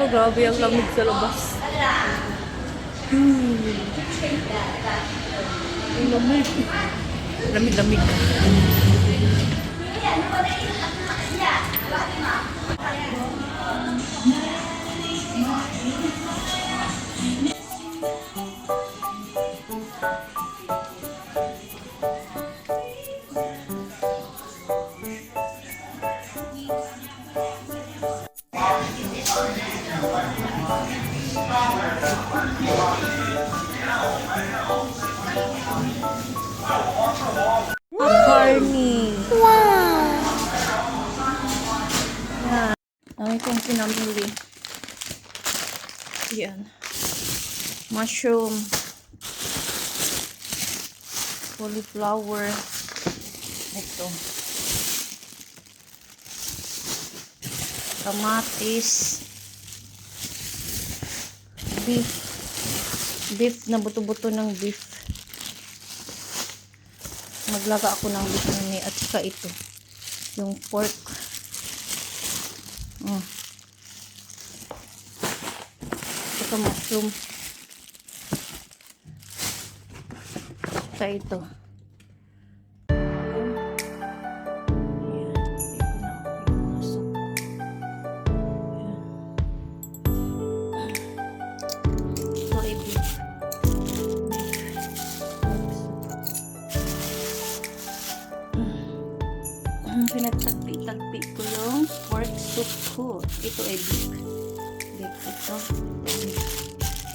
Oh, grabe ang lamig sa labas. Hmm. Ang lamig. Lamig-lamig. Corny. Ang itong pinamili. Yan. Mushroom. Cauliflower. Ito. Kamatis. Beef. Beef na buto-buto ng beef maglaga ako ng bikini at saka ito yung pork mm. ito mushroom saka ito pinagtagpi-tagpi ko yung pork soup ko. Ito ay beef. Beef ito.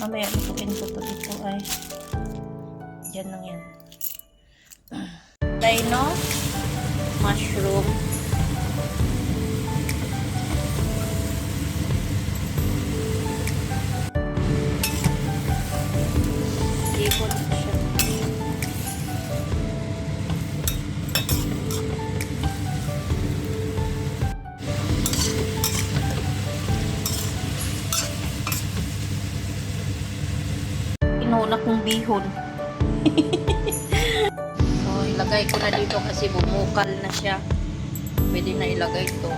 Mamaya lutuin ko to. Ito ay yan lang yan. Dino. Mushroom. Inuna kong bihon. so, ilagay ko na dito kasi bumukal na siya. Pwede na ilagay ito.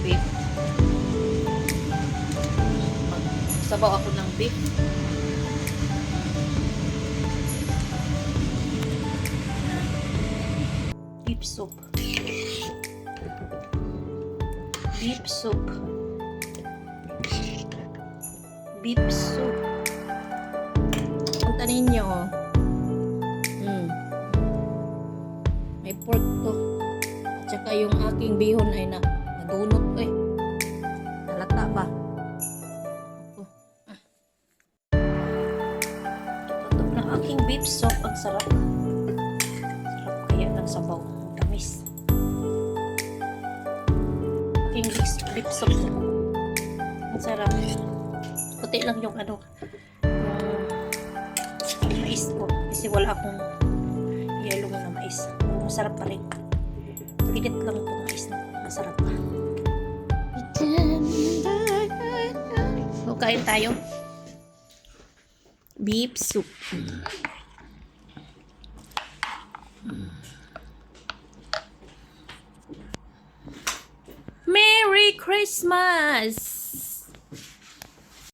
Beef. Sabaw ako ng beef. Beef soup. Beef soup. Beef soup. Ninyo. Mm. May pork to. At saka yung aking bihon ay na nadunot eh. Nalata ba? Ito. Ah. Ito na aking beef soup. Ang sarap. Sarap kaya ng sabaw. Ang Tamis. Aking beef, soup. Ang sarap. Puti lang yung ano, mais ko. Kasi wala akong yellow na mais. Masarap pa rin. Pinit lang itong mais na masarap pa. So, kain tayo. Beef soup. Merry Christmas!